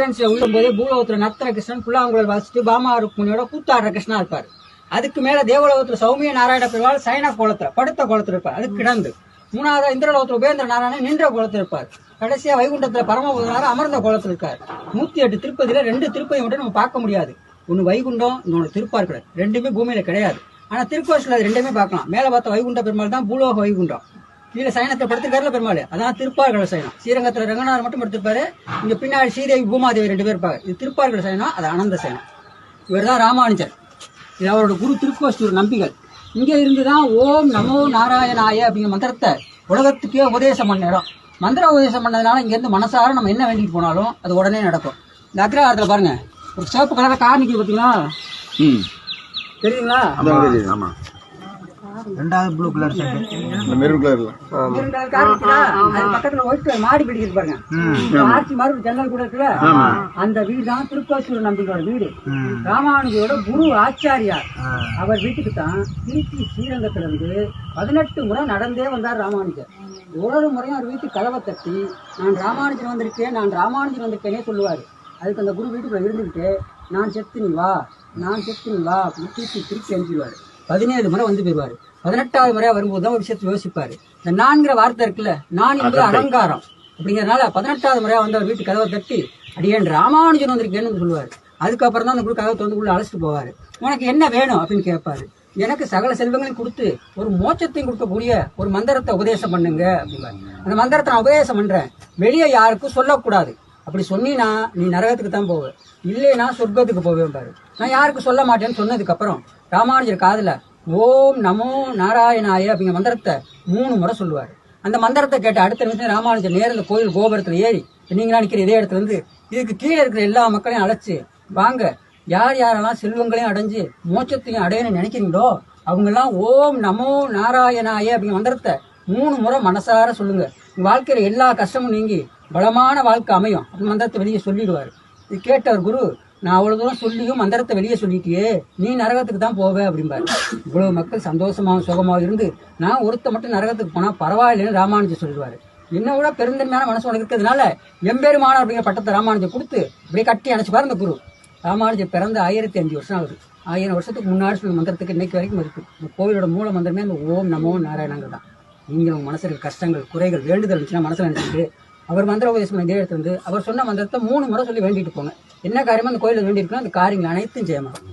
ஃப்ரெண்ட்ஸ்ல பூலோகத்துல நத்தன கிருஷ்ணன் புல்லாங்குழல் வாசிட்டு பாமா ருக்மணியோட கூத்தாடுற கிருஷ்ணா இருப்பாரு. அதுக்கு மேல தேவலோகத்துல சௌமிய நாராயண பெருமாள் சைன கோலத்துல படுத்த கோலத்துல இருப்பார். அது கிடந்து. மூணாவது இந்திரலோகத்துல உபேந்திர நாராயணன் நின்ற கோலத்துல இருப்பார். கடைசியா வைகுண்டத்துல பரமபுதனார் அமர்ந்த கோலத்துல இருக்கார். நூத்தி எட்டு திருப்பதியில ரெண்டு திருப்பதி மட்டும் நம்ம பார்க்க முடியாது. ஒன்னு வைகுண்டம் இன்னொன்று திருப்பார் கிடையாது ரெண்டுமே பூமியில கிடையாது. ஆனா திருக்கோசில ரெண்டுமே பார்க்கலாம். மேல பார்த்த வைகுண்ட பெருமாள் தான் பூலோக வைகுண்டம். கீழே சயனத்தை படுத்துக்காருல பெருமாள். அதான் திருப்பார்கட சயனம். ஸ்ரீரங்கத்துல ரங்கநாதர் மட்டும் படுத்திருப்பாரு. இங்க பின்னாடி ஸ்ரீதேவி பூமாதேவி ரெண்டு பேர் இருப்பாங்க. இது திருப்பார்கட சயனம் அது அனந்த சயனம். இவர் தான் ராமானுஜர். இது அவரோட குரு திருக்கோஷ்டூர் நம்பிகள். இங்க இருந்துதான் ஓம் நமோ நாராயணாய அப்படிங்கிற மந்திரத்தை உலகத்துக்கே உபதேசம் பண்ண இடம். மந்திர உபதேசம் பண்ணதுனால இங்க இருந்து மனசார நம்ம என்ன வேண்டிட்டு போனாலும் அது உடனே நடக்கும். இந்த அக்ரஹாரத்துல பாருங்க. ஒரு சிவப்பு கலரை கார் நிக்குது பாத்தீங்களா? ம். தெரியுங்களா ஆமா ரெண்டாவது ப்ளூ கலர் இந்த மெரூன் கலர்ல. பக்கத்துல ஒயிட் மாடி பிடிக்குது பாருங்க. ஆட்சி மறு ஜன்னல் கூட இருக்குல்ல? அந்த வீடு தான் திருக்கோசூர் நம்பிக்கையோட வீடு ராமானுஜரோட குரு ஆச்சாரியார். அவர் வீட்டுக்கு தான் திருச்சி ஸ்ரீரங்கத்துல இருந்து பதினெட்டு முறை நடந்தே வந்தார் ராமானுஜர். ஒரு முறையும் அவர் வீட்டு கதவை தட்டி நான் ராமானுஜர் வந்திருக்கேன் நான் ராமானுஜர் வந்திருக்கேனே சொல்லுவாரு. அதுக்கு அந்த குரு வீட்டுக்குள்ள இருந்துகிட்டு நான் செத்து நீ வா நான் செத்து நீ வா அப்படின்னு திருப்பி திருப்பி அனுப்பிடுவாரு பதினேழு முறை வந்து போயிருவாரு பதினெட்டாவது முறையா வரும்போது தான் ஒரு விஷயத்தை யோசிப்பாரு. இந்த நான்கிற வார்த்தை இருக்குல்ல நான் என்பது அலங்காரம் அப்படிங்கறதுனால பதினெட்டாவது முறையா வந்து அவர் வீட்டு கதவை தட்டி அடியேன் ராமானுஜன் வந்திருக்கேன்னு சொல்லுவாரு. அதுக்கப்புறம் தான் அந்த குரு கதவை திறந்து உள்ள அழைச்சிட்டு போவாரு. உனக்கு என்ன வேணும்? அப்படின்னு கேட்பாரு. எனக்கு சகல செல்வங்களையும் கொடுத்து ஒரு மோட்சத்தையும் கொடுக்கக்கூடிய ஒரு மந்திரத்தை உபதேசம் பண்ணுங்க அப்படிம்பாரு. அந்த மந்திரத்தை நான் உபதேசம் பண்றேன். வெளியே யாருக்கும் சொல்லக்கூடாது. அப்படி சொன்னீனா நீ நரகத்துக்கு தான் போவ. இல்லைனா சொர்க்கத்துக்கு போவேன் பாரு நான் யாருக்கும் சொல்ல மாட்டேன்னு சொன்னதுக்கு அப்புறம் ராமானுஜர் காதில் ஓம் நமோ நாராயணாய அப்படிங்கிற மந்திரத்தை மூணு முறை சொல்லுவார். அந்த மந்திரத்தை கேட்ட அடுத்த நிமிஷம் ராமானுஜர் நேரில் கோயில் கோபுரத்தில் ஏறி நீங்களா நிற்கிற இதே இடத்துல இருந்து இதுக்கு கீழே இருக்கிற எல்லா மக்களையும் அழைச்சு வாங்க. யார் யாரெல்லாம் செல்வங்களையும் அடைஞ்சு மோட்சத்தையும் அடையணும்னு நினைக்கிறீங்களோ அவங்கெல்லாம் ஓம் நமோ நாராயணாய அப்படிங்கிற மந்திரத்தை மூணு முறை மனசார சொல்லுங்க. உங்க வாழ்க்கையில எல்லா கஷ்டமும் நீங்கி பலமான வாழ்க்கை அமையும் அப்படின்னு மந்திரத்தை வெளியே சொல்லிடுவார். இது கேட்டவர் குரு நான் அவ்வளவு தூரம் சொல்லியும் மந்திரத்தை வெளியே சொல்லிட்டியே. நீ நரகத்துக்கு தான் போவ அப்படிம்பாரு. இவ்வளவு மக்கள் சந்தோஷமாவும் சுகமாக இருந்து நான் ஒருத்த மட்டும் நரகத்துக்கு போனா பரவாயில்லைன்னு ராமானுஜர் சொல்லுவார் என்ன விட பெருந்தன்மையான மனசு உனக்கு இருக்கிறதுனால எம்பெருமானம் அப்படிங்கிற பட்டத்தை ராமானுஜர் கொடுத்து அப்படியே கட்டி அணைச்சிப்பார் அந்த குரு. ராமானுஜர் பிறந்த ஆயிரத்தி அஞ்சு வருஷம் ஆகுது. ஆயிரம் வருஷத்துக்கு முன்னாடி சொன்ன மந்திரத்துக்கு இன்னைக்கு வரைக்கும் இருக்கு. இந்த கோவிலோட மூல மந்திரமே அந்த ஓம் நமோ நாராயணங்கள் தான். நீங்கள் உங்கள் மனசில் கஷ்டங்கள் குறைகள் வேண்டுதல் இருந்துச்சுன்னா மனசில் நினைச்சிட்டு அவர் மந்திர உபதேசம் இதே எடுத்து வந்து அவர் சொன்ன மந்திரத்தை மூணு முறை சொல்லி வேண்டிட்டு போங்க. என்ன காரியமோ அந்த கோயிலில் வேண்டியிருக்கணும் அந்த காரியங்கள் அனைத்தும் ஜெயமாகும்.